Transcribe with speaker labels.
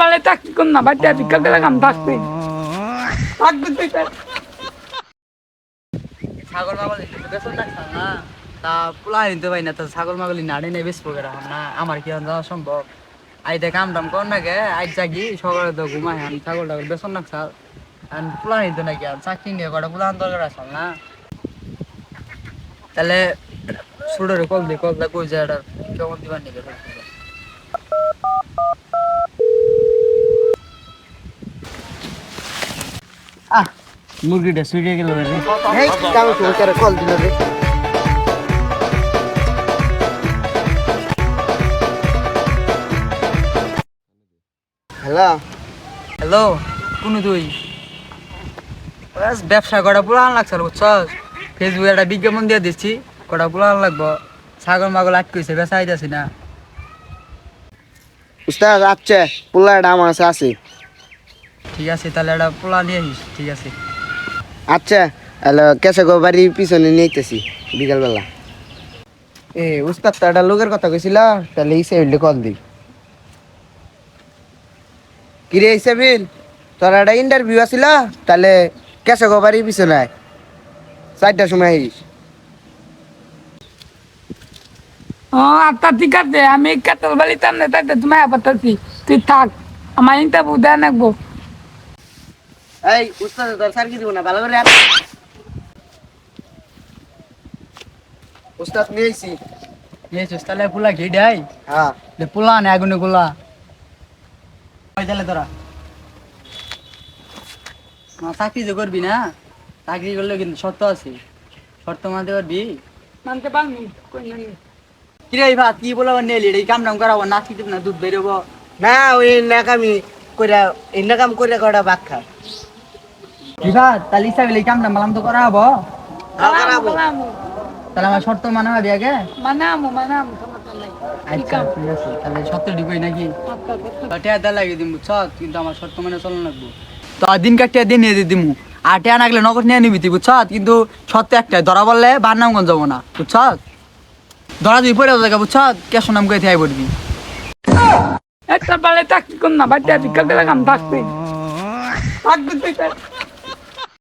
Speaker 1: বালে চাকরি কর না, বাড়িতে ভিক্ষা কাম তুই।
Speaker 2: ছাগল মাগল বেসন না। তা পোলা নিতে পারি না, তা ছাগল মাগলি নাড়ি নেই বেশ না, আমার কি সম্ভব? আইতে কাম টাম কর না গে, আজ জাগি, সকালে তো ঘুমাই আমি, ছাগল টাগল বেসন রাখছাল আর পোলা নিতে নাকি আর, চাকরি নিয়ে কটা পোলা দরকার আসল না? তাহলে, সুডোরে কল দি, কল দা, কই যায় কেমন দিবার আহ মুরগিটা শুয়ে গেল রে
Speaker 3: এই শুরু করে কল দিল রে? হ্যালো?
Speaker 2: হ্যালো কোনো তুই? ব্যবসা কটা পুরান লাগছে বুঝছস? ফেসবুকে একটা বিজ্ঞাপন দিয়ে দিচ্ছি কটা পুরান লাগবো। ছাগল মাগল আটকেছে বেচা আইতাছি না।
Speaker 3: উস্তাদ আচ্ছা পোলাটা আমার কাছে আছে
Speaker 2: ঠিক আছে তাহলে একটা পোলা নিয়ে আসিস ঠিক আছে।
Speaker 3: আচ্ছা হ্যালো কেসে গো বাড়ির পিছনে নিতেছি বিকালবেলা। এ উস্তাদ তো একটা লোকের কথা কইছিল তাহলে ইসেবিল কল দি কিরে ইসেবিল তোর একটা ইন্টারভিউ আছিল তাহলে কেসে গো বাড়ির পিছনে আয়। চারটার সময় আইস।
Speaker 1: ও আচ্ছা ঠিক আছে আমি কেতল বাড়িতে না তাইতে তুমি আপাতাছি তুই থাক আমার ইন্টারভিউ দেয় নাকবো
Speaker 3: এই উস্তাদ তোর স্যার কি দিব না? ভালো করে উস্তাদ
Speaker 2: নিয়ে তাহলে পোলা ঘি দেয়?
Speaker 3: হ্যাঁ।
Speaker 2: পোলা নে আগুনে গোলা তাহলে তোরা। না, চাকরি যে করবি না? চাকরি করলে কিন্তু শর্ত আছে। শর্ত মানতে পারবি?
Speaker 1: মানতে পারবি কই না
Speaker 2: কিরে ভাত কি বলব নেলি এই কাম টাম করাবো নাচি দিব না দুধ বেরোবো।
Speaker 3: না ওই নাকামি কইরা এই নাকাম কইরা কটা ভাত খা।
Speaker 2: বিভাত তাহলে হিসাবে এই কাম টাম মালাম তো করা হব। তাহলে আমার শর্ত মানা হবে আগে?
Speaker 1: মানামু মানামু
Speaker 2: আচ্ছা ঠিক আছে। তাহলে শর্ত ঢুকই নাকি?
Speaker 1: আচ্ছা, আচ্ছা।
Speaker 2: লাগিয়ে দিম কিন্তু আমার শর্ত মানে চলন লাগবো। তো আর দিন কাটিয়ে দিয়ে নিয়ে দিয়ে দিমু। আর টেয়া নাগলে নগদ নিয়ে নিবি তুই বুঝছ? কিন্তু শর্ত একটাই ধরা বললে বার নামগঞ্জ যাব না বুঝছ? ধরা যদি পড়ে জায়গা বুঝছ? কেশো নাম করে থাই পড়বি।
Speaker 1: একটা বালে চাকরি কর না বাড়িতে কাম থাকবে। থাকবে তুই তাই।